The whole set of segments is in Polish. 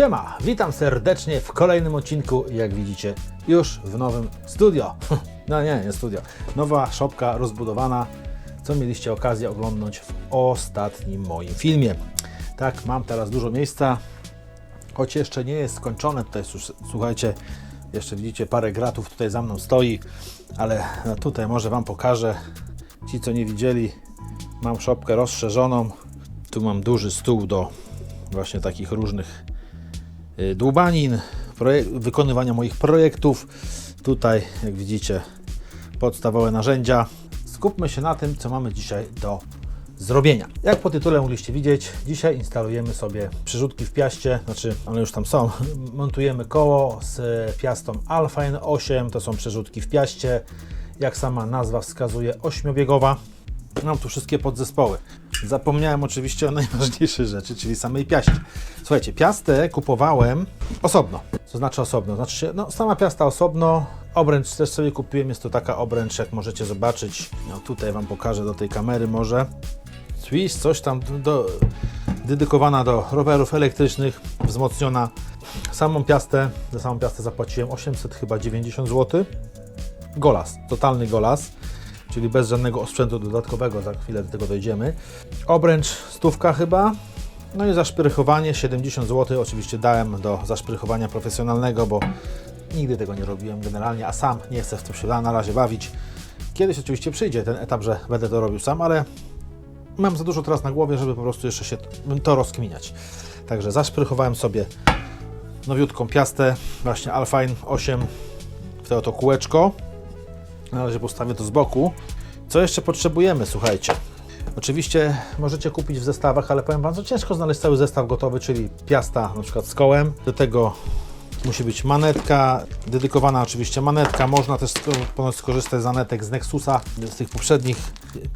Siema, witam serdecznie w kolejnym odcinku, jak widzicie, już w nowym studio. No nie, nie studio. Nowa szopka rozbudowana, co mieliście okazję oglądnąć w ostatnim moim filmie. Tak, mam teraz dużo miejsca, choć jeszcze nie jest skończone. Tutaj, słuchajcie, jeszcze widzicie, parę gratów tutaj za mną stoi, ale no tutaj może Wam pokażę. Ci, co nie widzieli, mam szopkę rozszerzoną. Tu mam duży stół do właśnie takich różnych dłubanin, projek- wykonywania moich projektów. Tutaj, jak widzicie, podstawowe narzędzia. Skupmy się na tym, co mamy dzisiaj do zrobienia. Jak po tytule mogliście widzieć, dzisiaj instalujemy sobie przerzutki w piaście, znaczy one już tam są. Montujemy koło z piastą Alpha 8, to są przerzutki w piaście. Jak sama nazwa wskazuje, ośmiobiegowa. Mam tu wszystkie podzespoły. Zapomniałem oczywiście o najważniejszej rzeczy, czyli samej piaście. Słuchajcie, piastę kupowałem osobno. Co znaczy osobno? Znaczy, się, no, sama piasta osobno. Obręcz też sobie kupiłem. Jest to taka obręcz, jak możecie zobaczyć. No, tutaj Wam pokażę do tej kamery może. Swiss, coś tam do, dedykowana do rowerów elektrycznych, wzmocniona. Samą piastę, za samą piastę zapłaciłem 800 chyba 90 zł. Golas, totalny golas, czyli bez żadnego osprzętu dodatkowego, za chwilę do tego dojdziemy. Obręcz stówka chyba, no i zaszprychowanie 70 zł. Oczywiście dałem do zaszprychowania profesjonalnego, bo nigdy tego nie robiłem generalnie, a sam nie chcę w tym się na razie bawić. Kiedyś oczywiście przyjdzie ten etap, że będę to robił sam, ale mam za dużo teraz na głowie, żeby po prostu jeszcze się to rozkminiać. Także zaszprychowałem sobie nowiutką piastę, właśnie Alfine 8 w to oto kółeczko. Na razie postawię to z boku. Co jeszcze potrzebujemy, słuchajcie? Oczywiście możecie kupić w zestawach, ale powiem Wam, że ciężko znaleźć cały zestaw gotowy, czyli piasta na przykład z kołem. Do tego musi być manetka, dedykowana oczywiście manetka. Można też ponoć skorzystać z manetek z Nexusa, z tych poprzednich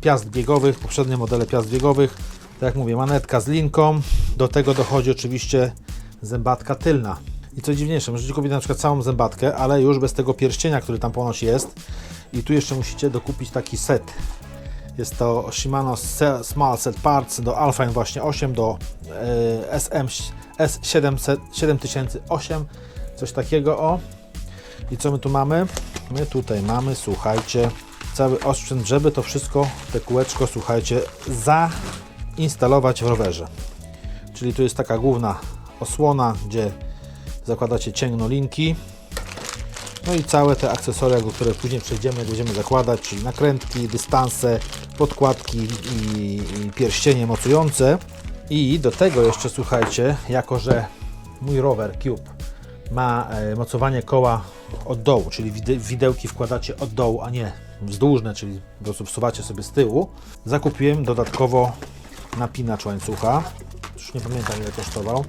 piast biegowych, poprzednie modele piast biegowych. Tak jak mówię, manetka z linką. Do tego dochodzi oczywiście zębatka tylna. I co dziwniejsze, możecie kupić na przykład całą zębatkę, ale już bez tego pierścienia, który tam ponoć jest. I tu jeszcze musicie dokupić taki set. Jest to Shimano Small Set Parts do Alpha właśnie 8, do e, SM S700 7008, coś takiego o. I co my tu mamy? My tutaj mamy, słuchajcie, cały osprzęt, żeby to wszystko, te kółeczko, słuchajcie, zainstalować w rowerze. Czyli tu jest taka główna osłona, gdzie zakładacie cięgno linki. No i całe te akcesoria, które później przejdziemy, będziemy zakładać, czyli nakrętki, dystanse, podkładki i, pierścienie mocujące. I do tego jeszcze słuchajcie, jako że mój rower Cube ma e, mocowanie koła od dołu, czyli wide- widełki wkładacie od dołu, a nie wzdłużne, czyli po prostu wsuwacie sobie z tyłu, zakupiłem dodatkowo napinacz łańcucha. Już nie pamiętam ile kosztował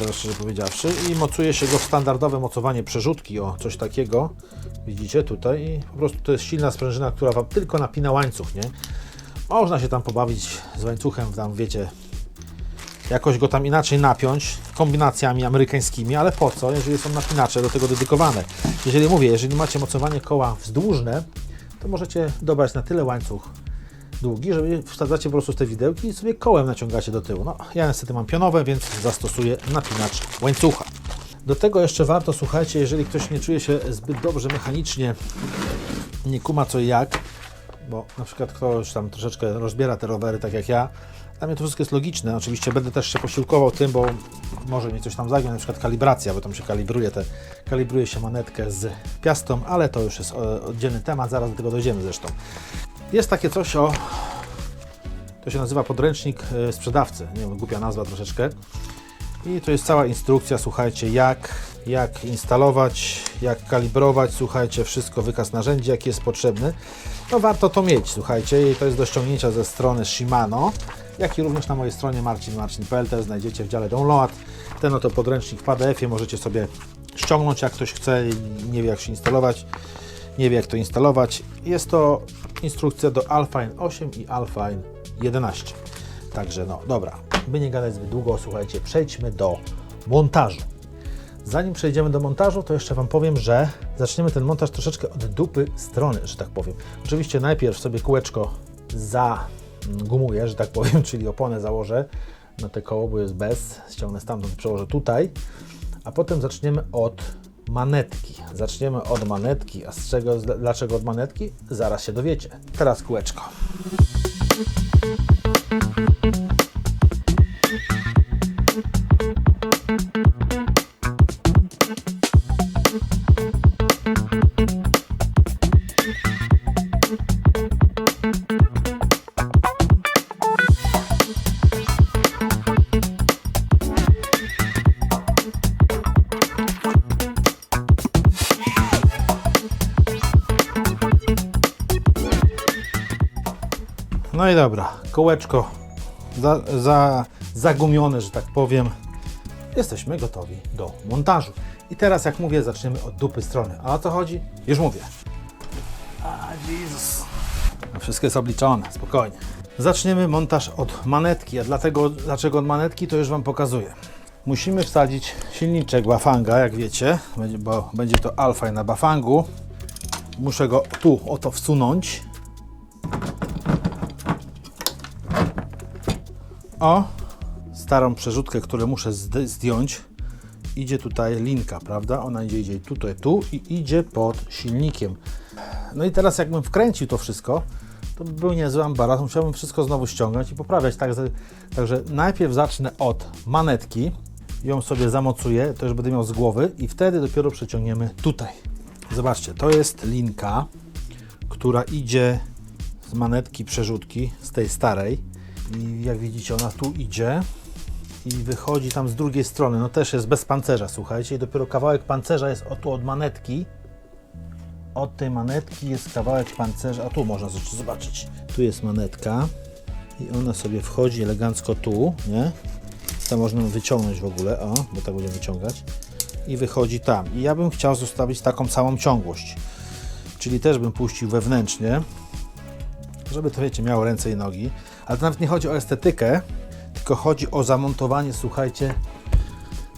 teraz szczerze powiedziawszy, i mocuje się go w standardowe mocowanie przerzutki, o coś takiego, widzicie tutaj, i po prostu to jest silna sprężyna, która Wam tylko napina łańcuch, nie? Można się tam pobawić z łańcuchem, tam wiecie, jakoś go tam inaczej napiąć, kombinacjami amerykańskimi, ale po co, jeżeli są napinacze do tego dedykowane? Jeżeli mówię, jeżeli macie mocowanie koła wzdłużne, to możecie dobrać na tyle łańcuch długi, żeby wsadzacie po prostu te widełki i sobie kołem naciągacie do tyłu. No, ja niestety mam pionowe, więc zastosuję napinacz łańcucha. Do tego jeszcze warto, słuchajcie, jeżeli ktoś nie czuje się zbyt dobrze mechanicznie, nie kuma co i jak, bo na przykład ktoś tam troszeczkę rozbiera te rowery, tak jak ja, dla mnie to wszystko jest logiczne. Oczywiście będę też się posiłkował tym, bo może mnie coś tam zagiąć, na przykład kalibracja, bo tam się kalibruje, te, kalibruje się manetkę z piastą, ale to już jest e, oddzielny temat, zaraz do tego dojdziemy zresztą. Jest takie coś o. To się nazywa podręcznik e, sprzedawcy. Nie wiem, głupia nazwa troszeczkę. I to jest cała instrukcja, słuchajcie, jak, jak instalować, jak kalibrować, słuchajcie, wszystko, wykaz narzędzi, jaki jest potrzebny. No warto to mieć, słuchajcie, i to jest do ściągnięcia ze strony Shimano, jak i również na mojej stronie marcinmarcin.pl też znajdziecie w dziale download. Ten oto podręcznik w PDF-ie możecie sobie ściągnąć, jak ktoś chce i nie wie jak się instalować nie wie jak to instalować. Jest to instrukcja do Alpine 8 i Alpine 11. Także no dobra, by nie gadać zbyt długo, słuchajcie, przejdźmy do montażu. Zanim przejdziemy do montażu, to jeszcze Wam powiem, że zaczniemy ten montaż troszeczkę od dupy strony, że tak powiem. Oczywiście najpierw sobie kółeczko zagumuję, że tak powiem, czyli oponę założę na te koło, bo jest bez. Ściągnę stamtąd, przełożę tutaj. A potem zaczniemy od manetki. Zaczniemy od manetki. A z czego, dlaczego od manetki? Zaraz się dowiecie. Teraz kółeczko. No i dobra, kołeczko za, za, zagumione, że tak powiem. Jesteśmy gotowi do montażu. I teraz, jak mówię, zaczniemy od dupy strony. A o co chodzi? Już mówię. A, Jezus. No wszystko jest obliczone, spokojnie. Zaczniemy montaż od manetki, a dlatego, dlaczego od manetki, to już Wam pokazuję. Musimy wsadzić silniczek Bafanga, jak wiecie, bo będzie to alfa na Bafangu. Muszę go tu oto wsunąć. O, starą przerzutkę, którą muszę zd- zdjąć, idzie tutaj linka, prawda? Ona idzie, idzie tutaj, tu i idzie pod silnikiem. No i teraz jakbym wkręcił to wszystko, to by był niezły ambaras, musiałbym wszystko znowu ściągać i poprawiać. Także, także najpierw zacznę od manetki, ją sobie zamocuję, to już będę miał z głowy i wtedy dopiero przeciągniemy tutaj. Zobaczcie, to jest linka, która idzie z manetki przerzutki, z tej starej. I jak widzicie, ona tu idzie i wychodzi tam z drugiej strony. No też jest bez pancerza, słuchajcie. I dopiero kawałek pancerza jest o tu od manetki. Od tej manetki jest kawałek pancerza. A tu można zobaczyć-. Tu jest manetka i ona sobie wchodzi elegancko tu, nie? To można wyciągnąć w ogóle, o, bo tak będziemy wyciągać. I wychodzi tam. I ja bym chciał zostawić taką samą ciągłość. Czyli też bym puścił wewnętrznie, żeby to wiecie, miało ręce i nogi. Ale to nawet nie chodzi o estetykę, tylko chodzi o zamontowanie, słuchajcie,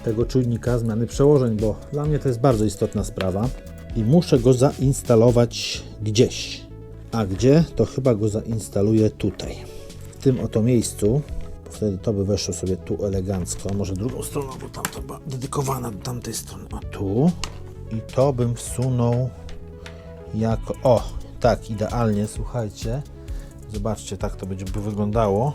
tego czujnika zmiany przełożeń, bo dla mnie to jest bardzo istotna sprawa i muszę go zainstalować gdzieś. A gdzie? To chyba go zainstaluję tutaj, w tym oto miejscu. Wtedy to by weszło sobie tu elegancko, może drugą stroną, bo tam to była dedykowana do tamtej strony. A tu i to bym wsunął jako, o, tak, idealnie, słuchajcie. Zobaczcie, tak to będzie wyglądało.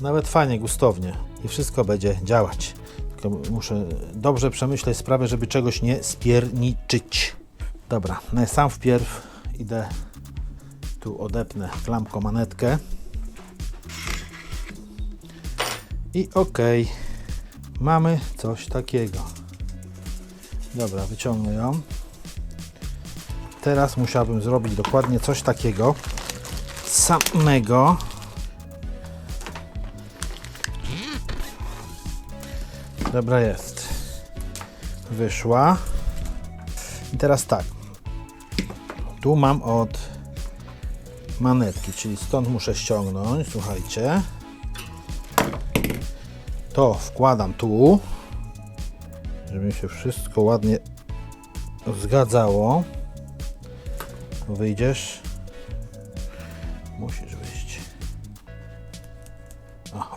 Nawet fajnie, gustownie. I wszystko będzie działać. Tylko muszę dobrze przemyśleć sprawę, żeby czegoś nie spierniczyć. Dobra, no sam wpierw idę tu odepnę klamką manetkę. I ok, mamy coś takiego. Dobra, wyciągnę ją. Teraz musiałbym zrobić dokładnie coś takiego samego. Dobra jest. Wyszła. I teraz tak. Tu mam od manetki, czyli stąd muszę ściągnąć. Słuchajcie. To wkładam tu, żeby mi się wszystko ładnie zgadzało. Wyjdziesz.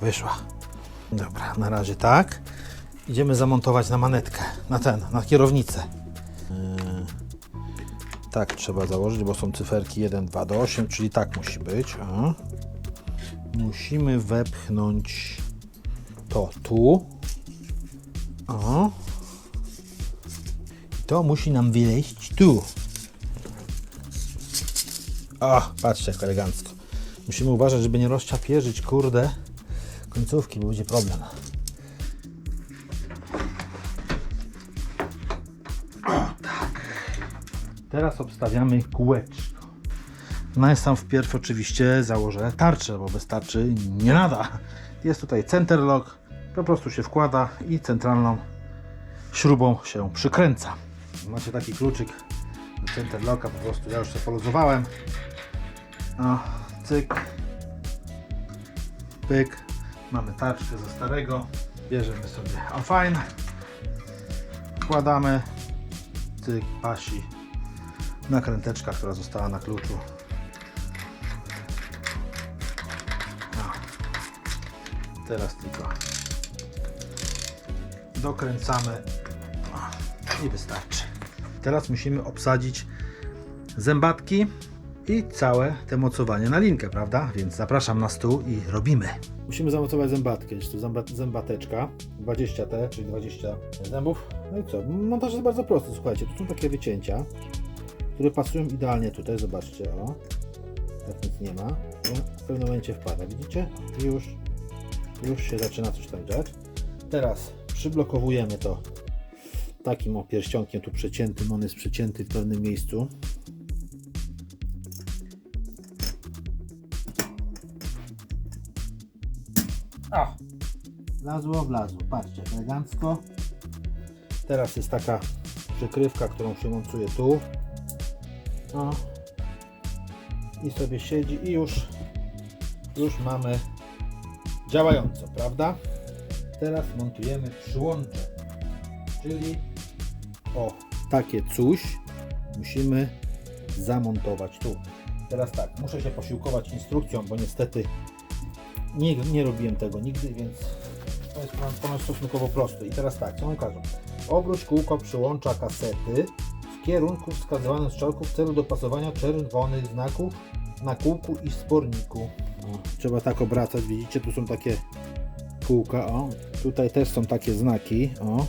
Wyszła. Dobra, na razie tak. Idziemy zamontować na manetkę, na ten, na kierownicę. Yy, tak trzeba założyć, bo są cyferki 1, 2 do 8, czyli tak musi być. Musimy wepchnąć to tu. O. To musi nam wyleźć tu. O, patrzcie jak elegancko. Musimy uważać, żeby nie rozczapierzyć, kurde, końcówki, bo będzie problem. Teraz obstawiamy kółeczko. No jest tam wpierw oczywiście założę tarczę, bo bez tarczy nie nada. Jest tutaj center lock, po prostu się wkłada i centralną śrubą się przykręca. Macie taki kluczyk do center locka, po prostu ja już się poluzowałem. O, cyk, pyk, mamy tarczkę ze starego, bierzemy sobie o fajne, wkładamy, cyk, pasi, nakręteczka, która została na kluczu. O. Teraz tylko dokręcamy i wystarczy. Teraz musimy obsadzić zębatki i całe te mocowanie na linkę, prawda? Więc zapraszam na stół i robimy. Musimy zamocować zębatkę, jest tu zęba- zębateczka 20T, czyli 20 zębów. No i co? Montaż jest bardzo prosty, słuchajcie, tu są takie wycięcia, które pasują idealnie tutaj, zobaczcie, o. Tak nic nie ma. W pewnym momencie wpada, widzicie? I już, już się zaczyna coś tam dziać. Teraz przyblokowujemy to takim o pierścionkiem tu przeciętym, on jest przecięty w pewnym miejscu. Wlazło, wlazło. Patrzcie, elegancko. Teraz jest taka przykrywka, którą się montuje tu. O. I sobie siedzi i już, już mamy działająco, prawda? Teraz montujemy przyłącze, czyli o takie coś musimy zamontować tu. Teraz tak, muszę się posiłkować instrukcją, bo niestety nie, nie robiłem tego nigdy, więc to jest ponoć stosunkowo proste. I teraz tak, co on każe? Obróć kółko przyłącza kasety w kierunku wskazywanym strzałką w celu dopasowania czerwonych znaków na kółku i sporniku. Trzeba tak obracać, widzicie, tu są takie kółka, o. Tutaj też są takie znaki, o.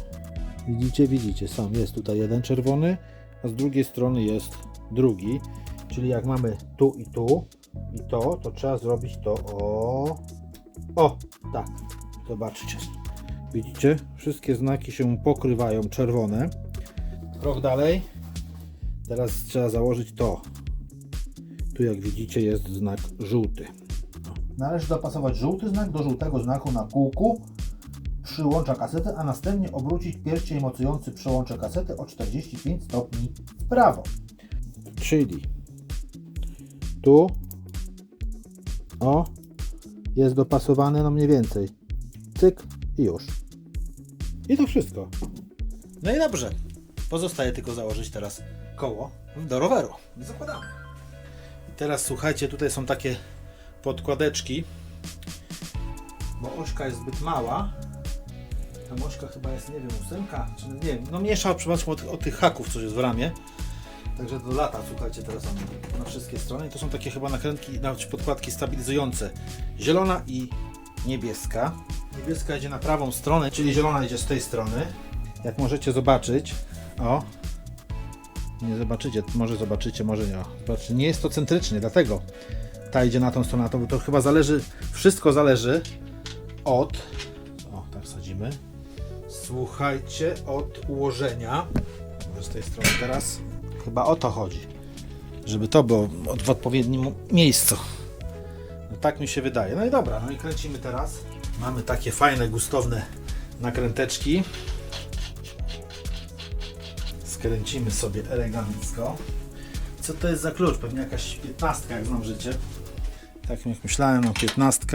Widzicie, widzicie, są, jest tutaj jeden czerwony, a z drugiej strony jest drugi. Czyli jak mamy tu i tu i to, to trzeba zrobić to o. O, tak. Zobaczcie. Widzicie? Wszystkie znaki się pokrywają czerwone. Krok dalej. Teraz trzeba założyć to. Tu jak widzicie jest znak żółty. Należy dopasować żółty znak do żółtego znaku na kółku przyłącza kasety, a następnie obrócić pierścień mocujący przełącze kasety o 45 stopni w prawo. Czyli tu o jest dopasowane no mniej więcej. Cyk i już. I to wszystko. No i dobrze. Pozostaje tylko założyć teraz koło do roweru. Zakładamy. I teraz słuchajcie, tutaj są takie podkładeczki, bo ośka jest zbyt mała. Ta ośka chyba jest, nie wiem, ósemka, czy nie wiem, no mniejsza w przypadku od, od tych haków, co jest w ramię. Także do lata, słuchajcie, teraz są na wszystkie strony. I to są takie chyba nakrętki, znaczy podkładki stabilizujące. Zielona i niebieska. Niebieska idzie na prawą stronę, czyli zielona idzie z tej strony. Jak możecie zobaczyć, o, nie zobaczycie, może zobaczycie, może nie. Zobaczcie, nie jest to centrycznie, dlatego ta idzie na tą stronę, to, to chyba zależy, wszystko zależy od, o, tak sadzimy, słuchajcie, od ułożenia, może z tej strony teraz, chyba o to chodzi, żeby to było w odpowiednim miejscu. No tak mi się wydaje. No i dobra, no i kręcimy teraz. Mamy takie fajne, gustowne nakręteczki. Skręcimy sobie elegancko. Co to jest za klucz? Pewnie jakaś 15, jak znam życie. Tak jak myślałem, no 15.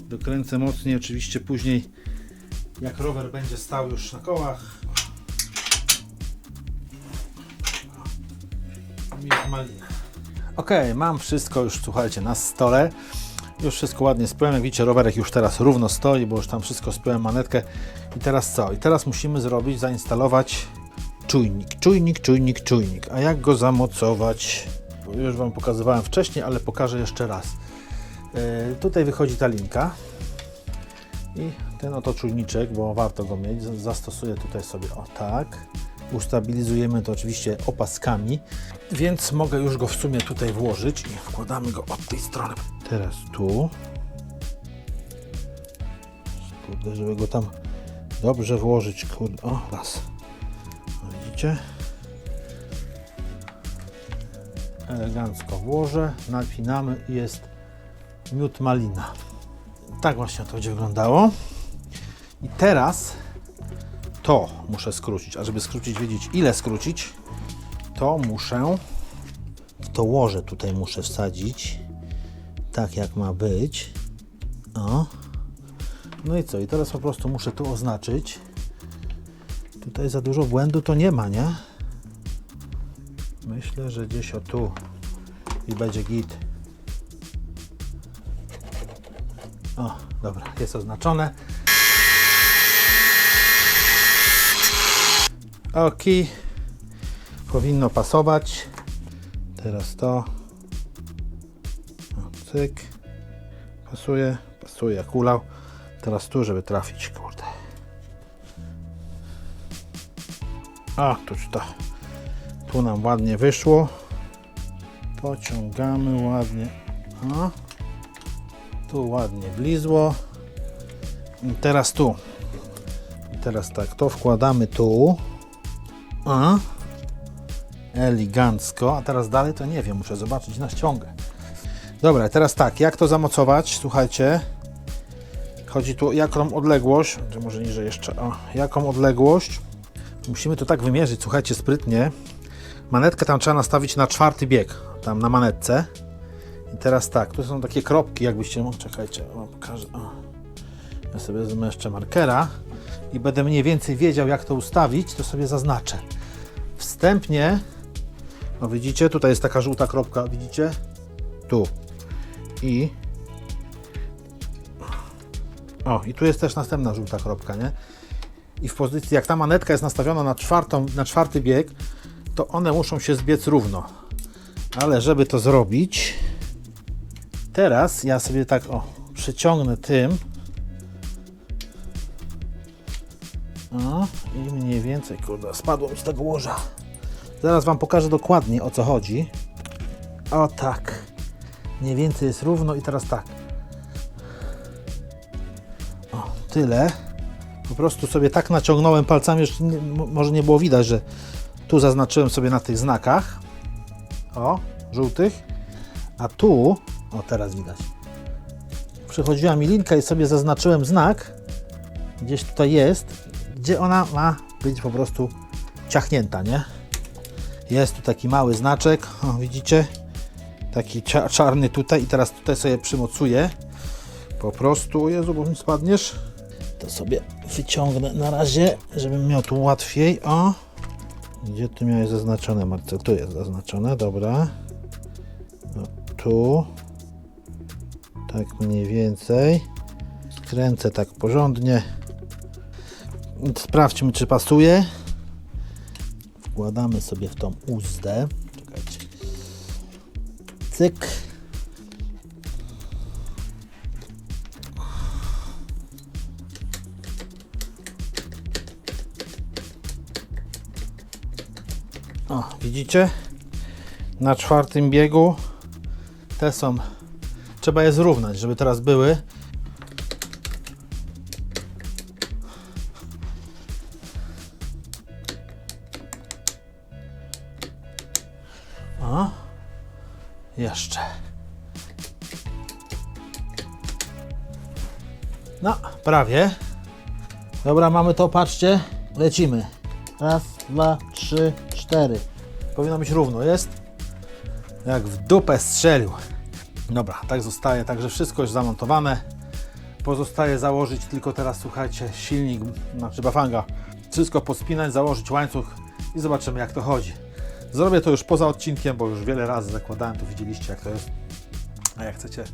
Dokręcę mocniej, oczywiście później jak rower będzie stał już na kołach. Ok, mam wszystko już, słuchajcie, na stole. Już wszystko ładnie spiąłem. Jak widzicie, rowerek już teraz równo stoi, bo już tam wszystko spiąłem manetkę. I teraz co? I teraz musimy zrobić, zainstalować czujnik. Czujnik, czujnik, czujnik. A jak go zamocować? Już Wam pokazywałem wcześniej, ale pokażę jeszcze raz. Yy, tutaj wychodzi ta linka i ten oto czujniczek, bo warto go mieć, zastosuję tutaj sobie o tak. Ustabilizujemy to oczywiście opaskami, więc mogę już go w sumie tutaj włożyć i wkładamy go od tej strony. Teraz tu. Kurde, żeby go tam dobrze włożyć, kurde, o raz. Widzicie? Elegancko włożę, napinamy i jest miód malina. Tak właśnie to będzie wyglądało. I teraz to muszę skrócić. A żeby skrócić, wiedzieć ile skrócić, to muszę to łoże tutaj muszę wsadzić tak jak ma być. O. No i co? I teraz po prostu muszę tu oznaczyć. Tutaj za dużo błędu to nie ma, nie? Myślę, że gdzieś o tu i będzie git. O, dobra, jest oznaczone. Ok, powinno pasować. Teraz to. O, cyk. Pasuje, pasuje jak ulał. Teraz tu, żeby trafić, kurde. A, tu to. Tu nam ładnie wyszło. Pociągamy ładnie. O. Tu ładnie blizło. I teraz tu. I teraz tak, to wkładamy tu. A. Elegancko. A teraz dalej to nie wiem, muszę zobaczyć na ściągę. Dobra, teraz tak, jak to zamocować? Słuchajcie. Chodzi tu jaką odległość, czy może niżej jeszcze, o, jaką odległość. Musimy to tak wymierzyć, słuchajcie, sprytnie. Manetkę tam trzeba nastawić na czwarty bieg, tam na manetce. I teraz tak, tu są takie kropki, jakbyście, czekajcie, o, pokażę, o. Ja sobie wezmę jeszcze markera i będę mniej więcej wiedział, jak to ustawić, to sobie zaznaczę. Wstępnie, no widzicie, tutaj jest taka żółta kropka, widzicie? Tu. I o, i tu jest też następna żółta kropka, nie? I w pozycji, jak ta manetka jest nastawiona na, czwartą, na czwarty bieg, to one muszą się zbiec równo. Ale żeby to zrobić, teraz ja sobie tak, o, przyciągnę tym. O, i mniej więcej, kurde, spadłem z tego łoża. Zaraz Wam pokażę dokładnie o co chodzi. O tak. Mniej więcej jest równo i teraz tak. O, tyle. Po prostu sobie tak naciągnąłem palcami, jeszcze nie, mo- może nie było widać, że tu zaznaczyłem sobie na tych znakach. O, żółtych. A tu, o teraz widać. Przychodziła mi linka i sobie zaznaczyłem znak. Gdzieś tutaj jest, gdzie ona ma być po prostu ciachnięta, nie? Jest tu taki mały znaczek, o, widzicie? Taki cza- czarny tutaj i teraz tutaj sobie przymocuję. Po prostu, Jezu, bo mi spadniesz. To sobie wyciągnę na razie, żebym miał tu łatwiej. O! Gdzie ty miałeś zaznaczone, Marcel? Tu jest zaznaczone, dobra. No, tu. Tak mniej więcej. Skręcę tak porządnie. Sprawdźmy, czy pasuje. Wkładamy sobie w tą uzdę. Czekajcie. Cyk. O, widzicie? Na czwartym biegu te są. Trzeba je zrównać, żeby teraz były. No, prawie. Dobra, mamy to, patrzcie. Lecimy. Raz, dwa, trzy, cztery. Powinno być równo, jest? Jak w dupę strzelił. Dobra, tak zostaje, także wszystko już zamontowane. Pozostaje założyć tylko teraz, słuchajcie, silnik, znaczy bafanga. Wszystko pospinać, założyć łańcuch i zobaczymy jak to chodzi. Zrobię to już poza odcinkiem, bo już wiele razy zakładałem, tu widzieliście jak to jest. A jak chcecie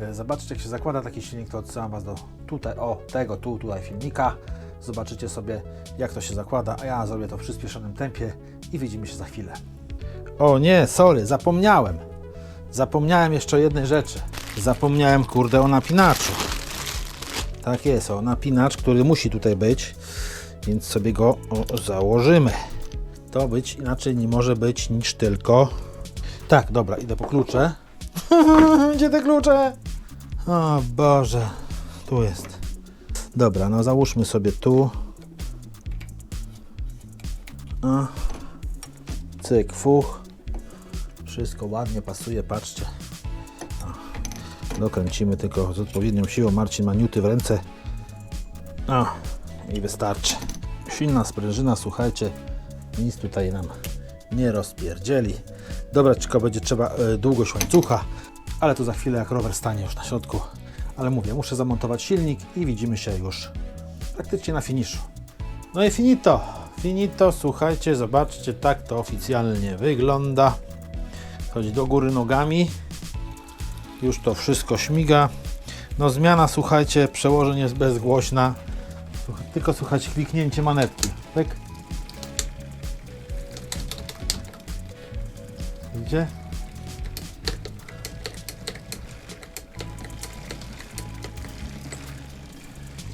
e, zobaczyć jak się zakłada taki silnik, to odsyłam Was do tutaj, o tego, tu, tutaj filmika. Zobaczycie sobie jak to się zakłada, a ja zrobię to w przyspieszonym tempie i widzimy się za chwilę. O nie, sorry, zapomniałem. Zapomniałem jeszcze jednej rzeczy. Zapomniałem, kurde, o napinaczu. Tak jest, o napinacz, który musi tutaj być, więc sobie go o, założymy. To być inaczej nie może być niż tylko. Tak, dobra, idę po klucze. Gdzie te klucze? O Boże, tu jest. Dobra, no załóżmy sobie tu. O. Cyk, fuch. Wszystko ładnie pasuje, patrzcie. O. Dokręcimy tylko z odpowiednią siłą. Marcin ma niuty w ręce. O, i wystarczy. Silna sprężyna, słuchajcie, nic tutaj nam nie rozpierdzieli. Dobrać tylko będzie trzeba e, długość łańcucha, ale to za chwilę jak rower stanie już na środku. Ale mówię, muszę zamontować silnik i widzimy się już praktycznie na finiszu. No i finito. Finito, słuchajcie, zobaczcie, tak to oficjalnie wygląda. Chodzi do góry nogami. Już to wszystko śmiga. No zmiana, słuchajcie, przełożeń jest bezgłośna. Tylko słuchajcie, kliknięcie manetki. Pyk. Widzicie?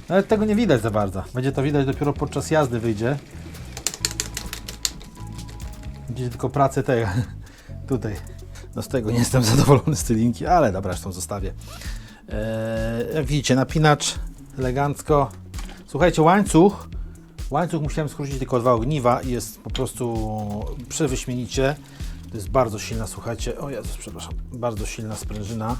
Nawet tego nie widać za bardzo. Będzie to widać dopiero podczas jazdy wyjdzie. Widzicie tylko pracę tej tutaj. No z tego nie jestem zadowolony z tej linki, ale dobra, zresztą zostawię. Eee, jak widzicie, napinacz elegancko. Słuchajcie, łańcuch. Łańcuch musiałem skrócić tylko dwa ogniwa i jest po prostu przewyśmienicie. To jest bardzo silna, słuchajcie, o Jezus, przepraszam, bardzo silna sprężyna.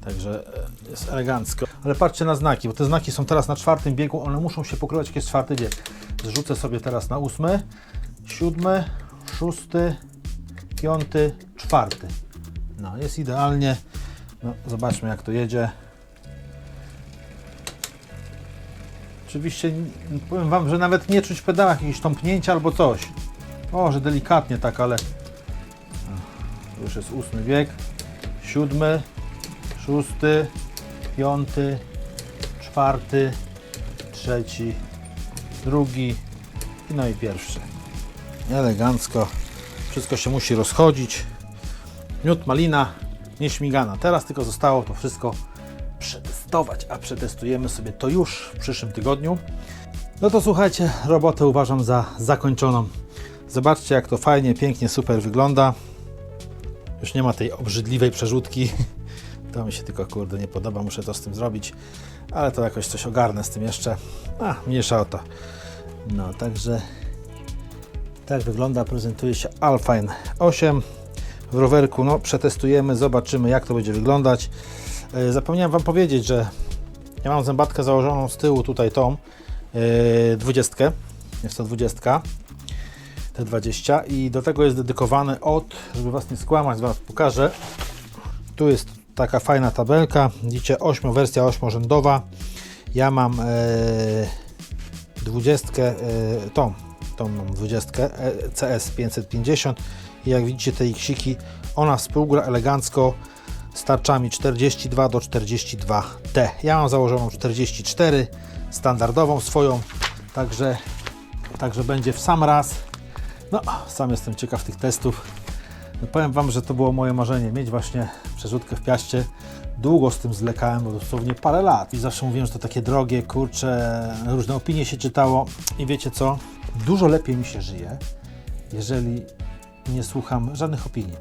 Także e, jest elegancko. Ale patrzcie na znaki, bo te znaki są teraz na czwartym biegu, one muszą się pokrywać, jak jest czwarty bieg. Zrzucę sobie teraz na ósmy, siódmy, szósty, piąty, czwarty. No, jest idealnie. No, zobaczmy jak to jedzie. Oczywiście powiem Wam, że nawet nie czuć w pedałach jakiegoś tąpnięcia albo coś. O, że delikatnie tak, ale już jest ósmy bieg, siódmy, szósty, piąty, czwarty, trzeci, drugi i no i pierwszy. Elegancko. Wszystko się musi rozchodzić. Miód, malina, nieśmigana. Teraz tylko zostało to wszystko przetestować, a przetestujemy sobie to już w przyszłym tygodniu. No to słuchajcie, robotę uważam za zakończoną. Zobaczcie jak to fajnie, pięknie, super wygląda. Już nie ma tej obrzydliwej przerzutki. To mi się tylko kurde nie podoba, muszę to z tym zrobić. Ale to jakoś coś ogarnę z tym jeszcze. A, mniejsza o to. No, także tak wygląda, prezentuje się Alpine 8 w rowerku. No, przetestujemy, zobaczymy jak to będzie wyglądać. E, Zapomniałem Wam powiedzieć, że ja mam zębatkę założoną z tyłu, tutaj tą yy, 20. Jest to 20. T20 i do tego jest dedykowany od, żeby Was nie skłamać, zaraz pokażę. Tu jest taka fajna tabelka. Widzicie, 8, wersja 8-rzędowa. Ja mam e, 20, e, tą, tą mam 20, e, CS 550 i jak widzicie te iksiki, ona współgra elegancko z tarczami 42 do 42T. Ja mam założoną 44, standardową swoją, także, także będzie w sam raz. No, sam jestem ciekaw tych testów. No, powiem Wam, że to było moje marzenie, mieć właśnie przerzutkę w piaście. Długo z tym zlekałem, bo dosłownie parę lat. I zawsze mówiłem, że to takie drogie, kurcze, różne opinie się czytało. I wiecie co? Dużo lepiej mi się żyje, jeżeli nie słucham żadnych opinii.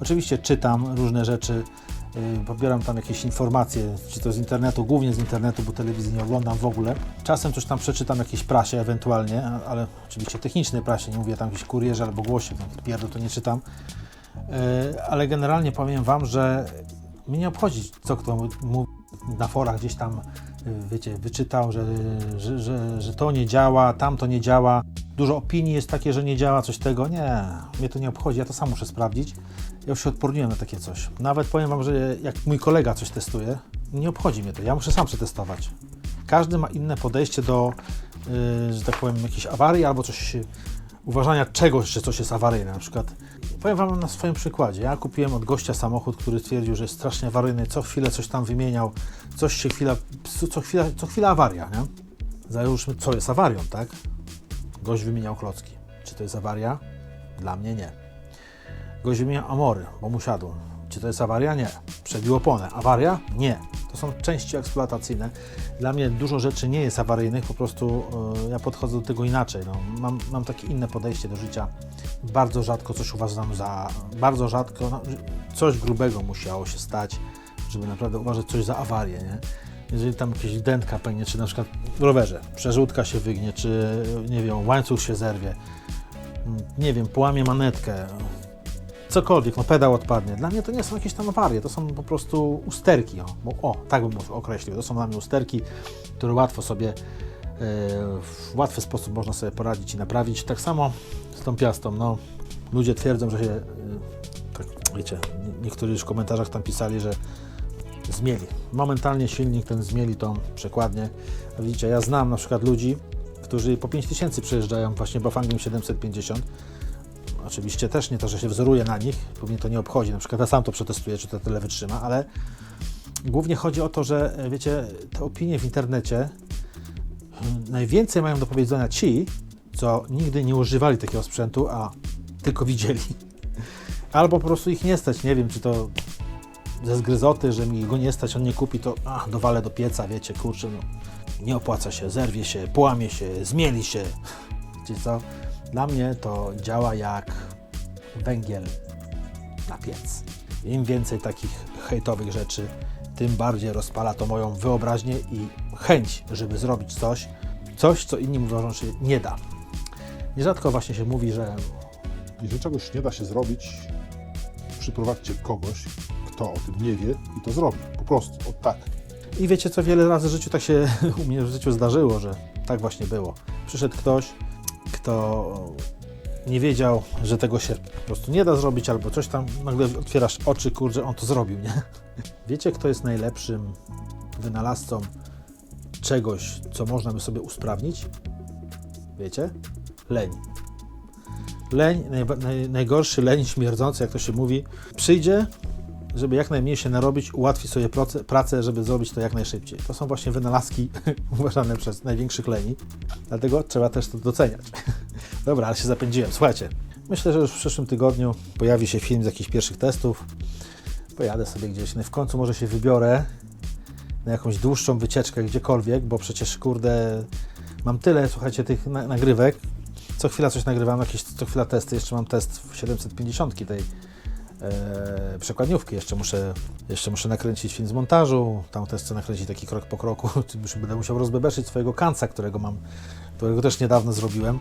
Oczywiście czytam różne rzeczy, yy, pobieram tam jakieś informacje, czy to z internetu, głównie z internetu, bo telewizji nie oglądam w ogóle. Czasem coś tam przeczytam, jakiejś prasie ewentualnie, ale oczywiście technicznej prasie, nie mówię tam jakiś kurierze albo głosie, no, pierdol to nie czytam. Yy, ale generalnie powiem Wam, że mnie nie obchodzi, co kto mówi na forach gdzieś tam, yy, wiecie, wyczytał, że, że, że, że to nie działa, tam to nie działa. Dużo opinii jest takie, że nie działa coś tego. Nie, mnie to nie obchodzi, ja to sam muszę sprawdzić. Ja już się odporniłem na takie coś. Nawet powiem Wam, że jak mój kolega coś testuje, nie obchodzi mnie to, ja muszę sam przetestować. Każdy ma inne podejście do, yy, że tak powiem, jakiejś awarii albo coś, uważania czegoś, że coś jest awaryjne. Na przykład, powiem Wam na swoim przykładzie. Ja kupiłem od gościa samochód, który stwierdził, że jest strasznie awaryjny, co chwilę coś tam wymieniał, coś się chwila, co chwila, co chwila awaria, nie? Załóżmy, co jest awarią, tak? Gość wymieniał klocki. Czy to jest awaria? Dla mnie nie. Gość wymienia amory, bo mu. Czy to jest awaria? Nie. Przebił oponę. Awaria? Nie. To są części eksploatacyjne. Dla mnie dużo rzeczy nie jest awaryjnych, po prostu e, ja podchodzę do tego inaczej. No, mam, mam takie inne podejście do życia. Bardzo rzadko coś uważam za... Bardzo rzadko, no, coś grubego musiało się stać, żeby naprawdę uważać coś za awarię, nie? Jeżeli tam jakieś dętka pęknie, czy na przykład w rowerze przerzutka się wygnie, czy nie wiem, łańcuch się zerwie, nie wiem, połamie manetkę, cokolwiek, no pedał odpadnie. Dla mnie to nie są jakieś tam awarie, to są po prostu usterki. O, o tak bym określił. To są dla mnie usterki, które łatwo sobie, e, w łatwy sposób można sobie poradzić i naprawić. Tak samo z tą piastą. No, ludzie twierdzą, że się, e, tak, wiecie, nie- niektórzy już w komentarzach tam pisali, że zmieli. Momentalnie silnik ten zmieli tą przekładnię. Widzicie, ja znam na przykład ludzi, którzy po 5000 przejeżdżają właśnie Bafangiem 750 Oczywiście też nie to, że się wzoruję na nich, bo mnie to nie obchodzi. Na przykład ja sam to przetestuję, czy to tyle wytrzyma, ale Głównie chodzi o to, że e, wiecie, te opinie w internecie hmm, najwięcej mają do powiedzenia ci, co nigdy nie używali takiego sprzętu, a tylko widzieli. Albo po prostu ich nie stać. Nie wiem, czy to ze zgryzoty, że mi go nie stać, on nie kupi, to a, dowalę do pieca, wiecie, kurczę, no, nie opłaca się, zerwie się, połamie się, zmieli się. Wiecie co? Dla mnie to działa jak węgiel na piec. Im więcej takich hejtowych rzeczy, tym bardziej rozpala to moją wyobraźnię i chęć, żeby zrobić coś, coś, co inni uważą, że nie da. Nierzadko właśnie się mówi, że Jeżeli czegoś nie da się zrobić, przyprowadźcie kogoś, kto o tym nie wie i to zrobi. Po prostu, o tak. I wiecie co, wiele razy w życiu tak się u mnie w życiu zdarzyło, że tak właśnie było. Przyszedł ktoś, kto nie wiedział, że tego się po prostu nie da zrobić, albo coś tam, nagle otwierasz oczy, kurczę, on to zrobił, nie? Wiecie, kto jest najlepszym wynalazcą czegoś, co można by sobie usprawnić? Wiecie? Leń. Leń, najba- naj, najgorszy leń śmierdzący, jak to się mówi, przyjdzie, żeby jak najmniej się narobić, ułatwi sobie pracę, żeby zrobić to jak najszybciej. To są właśnie wynalazki uważane przez największych leni, dlatego trzeba też to doceniać. Dobra, ale się zapędziłem. Słuchajcie, myślę, że już w przyszłym tygodniu pojawi się film z jakichś pierwszych testów. Pojadę sobie gdzieś, no w końcu może się wybiorę na jakąś dłuższą wycieczkę gdziekolwiek, bo przecież kurde, mam tyle, słuchajcie, tych na- nagrywek. Co chwila coś nagrywam, jakieś co chwila testy. Jeszcze mam test w 750 tej e, przekładniówki. Jeszcze muszę, jeszcze muszę nakręcić film z montażu. Tam też chcę nakręcić taki krok po kroku. Będę musiał rozbebeszyć swojego kanca, którego mam, którego też niedawno zrobiłem.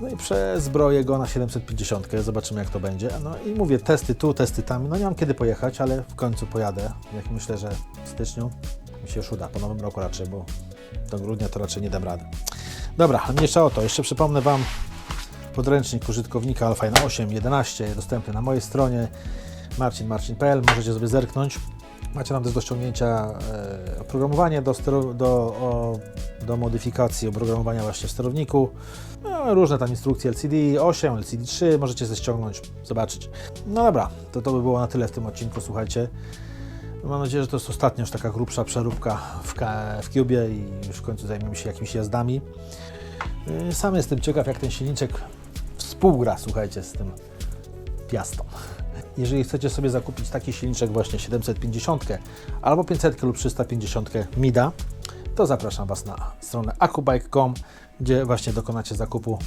No i przezbroję go na 750. Zobaczymy, jak to będzie. No i mówię, testy tu, testy tam. No nie mam kiedy pojechać, ale w końcu pojadę. Jak myślę, że w styczniu mi się już uda. Po nowym roku raczej, bo do grudnia to raczej nie dam rady. Dobra, mniejsza o to. Jeszcze przypomnę Wam podręcznik użytkownika Alfajna 8, 11, dostępny na mojej stronie marcinmarcin.pl. Możecie sobie zerknąć. Macie tam też do ściągnięcia e, oprogramowanie do, do, o, do modyfikacji oprogramowania właśnie w sterowniku. No, różne tam instrukcje LCD 8, LCD 3, możecie ze ściągnąć, zobaczyć. No dobra, to to by było na tyle w tym odcinku, słuchajcie. Mam nadzieję, że to jest ostatnia już taka grubsza przeróbka w, w Cubie i już w końcu zajmiemy się jakimiś jazdami. Yy, Sam jestem ciekaw, jak ten silniczek współgra, słuchajcie, z tym Piastą. Jeżeli chcecie sobie zakupić taki silniczek właśnie 750 albo 500 lub 350 MIDA, to zapraszam Was na stronę akubike.com, gdzie właśnie dokonacie zakupu.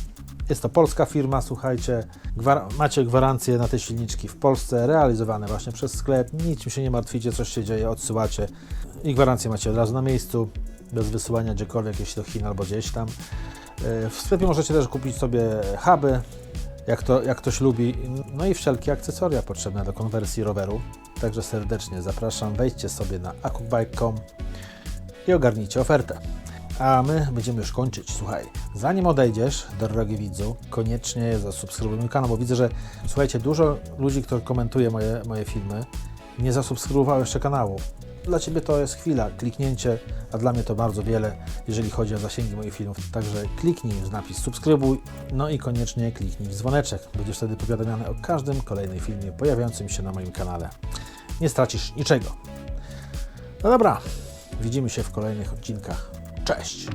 Jest to polska firma, słuchajcie, gwar- macie gwarancję na te silniczki w Polsce, realizowane właśnie przez sklep, niczym się nie martwicie, coś się dzieje, odsyłacie i gwarancję macie od razu na miejscu, bez wysyłania gdziekolwiek, jeśli do Chin albo gdzieś tam. Yy, W sklepie możecie też kupić sobie huby, jak, to, jak ktoś lubi, no i wszelkie akcesoria potrzebne do konwersji roweru. Także serdecznie zapraszam, wejdźcie sobie na akubike.com i ogarnijcie ofertę. A my będziemy już kończyć. Słuchaj, zanim odejdziesz, drogi widzu, koniecznie zasubskrybuj mój kanał, bo widzę, że słuchajcie, dużo ludzi, którzy komentuje moje, moje filmy, nie zasubskrybowało jeszcze kanału. Dla Ciebie to jest chwila, kliknięcie, a dla mnie to bardzo wiele, jeżeli chodzi o zasięgi moich filmów. Także kliknij w napis subskrybuj, no i koniecznie kliknij w dzwoneczek. Będziesz wtedy powiadamiany o każdym kolejnym filmie pojawiającym się na moim kanale. Nie stracisz niczego. No dobra, widzimy się w kolejnych odcinkach. Cześć!